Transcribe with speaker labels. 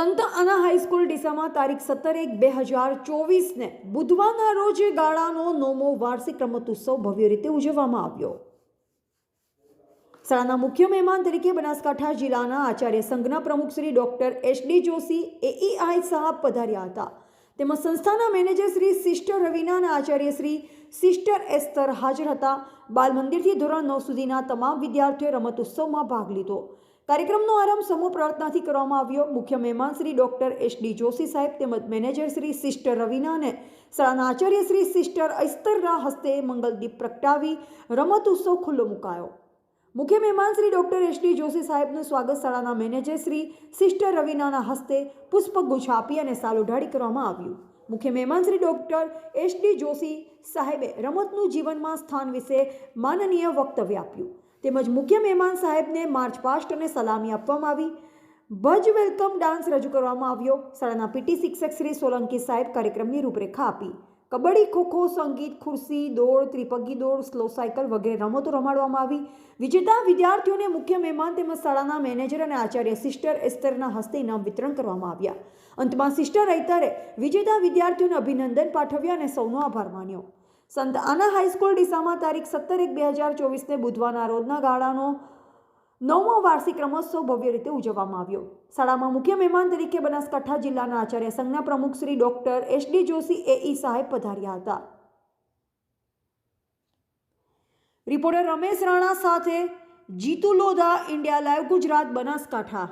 Speaker 1: સંત આના હાઈસ્કૂલ ડીસામાં તારીખ સત્તર એક બે હજાર ચોવીસને બુધવારના રોજ ગાળાનો નોમો વાર્ષિક રમતોત્સવ ભવ્ય રીતે ઉજવવામાં આવ્યો. શાળાના મુખ્ય મહેમાન તરીકે બનાસકાંઠા જિલ્લાના આચાર્ય સંઘના પ્રમુખ Shri doctor H D Joshi એઈઆઈ સાહેબ પધાર્યા હતા. તેમજ સંસ્થાના મેનેજર શ્રી સિસ્ટર રવિના અને આચાર્ય શ્રી સિસ્ટર એસ્તર હાજર હતા. બાલ મંદિરથી ધોરણ નવ સુધીના તમામ વિદ્યાર્થીઓએ રમતોત્સવમાં ભાગ લીધો. કાર્યક્રમનો આરંભ સમૂહ પ્રાર્થનાથી કરવામાં આવ્યો. મુખ્ય મહેમાન Shri doctor S D Joshi સાહેબ તેમજ મેનેજર શ્રી સિસ્ટર રવિના અને શાળાના આચાર્ય શ્રી સિસ્ટર ઐસ્તરના હસ્તે મંગલદીપ પ્રગટાવી રમત ઉત્સવ ખુલ્લો મુકાયો. મુખ્ય મહેમાન Shri doctor S D Joshi સાહેબનું સ્વાગત શાળાના મેનેજર શ્રી સિસ્ટર રવિનાના હસ્તે પુષ્પગુચ્છ આપી અને સાલ ઉઢાડી કરવામાં આવ્યું. મુખ્ય મહેમાન Shri doctor S D Joshi સાહેબે રમતનું જીવનમાં સ્થાન વિશે માનનીય વક્તવ્ય આપ્યું. તેમજ મુખ્ય મહેમાન સાહેબને માર્ચ પાસ્ટ અને સલામી આપવામાં આવી. ભજ વેલકમ ડાન્સ રજૂ કરવામાં આવ્યો. શાળાના પીટી શિક્ષક શ્રી સોલંકી સાહેબ કાર્યક્રમની રૂપરેખા આપી. કબડ્ડી, ખોખો, સંગીત, ખુરશી, દોડ, ત્રિપગી દોડ, સ્લો સાયકલ વગેરે રમતો રમાડવામાં આવી. વિજેતા વિદ્યાર્થીઓને મુખ્ય મહેમાન તેમજ શાળાના મેનેજર અને આચાર્ય સિસ્ટર એસ્તરના હસ્તે ઇનામ વિતરણ કરવામાં આવ્યા. અંતમાં સિસ્ટર રૈતરે વિજેતા વિદ્યાર્થીઓને અભિનંદન પાઠવ્યા અને સૌનો આભાર માન્યો. સંત આના હાઈસ્કૂલ ડીસામાં તારીખ સત્તર એક બે હજાર ચોવીસને બુધવારના રોજના ગાળાનો નવમો વાર્ષિક રમોત્સવ ભવ્ય રીતે ઉજવવામાં આવ્યો. શાળામાં મુખ્ય મહેમાન તરીકે બનાસકાંઠા જિલ્લાના આચાર્ય સંઘના પ્રમુખ Shri doctor S D Joshi એઈ સાહેબ પધાર્યા હતા. રિપોર્ટર રમેશ રાણા સાથે જીતુ લોધા, ઇન્ડિયા લાઈવ ગુજરાત, બનાસકાંઠા.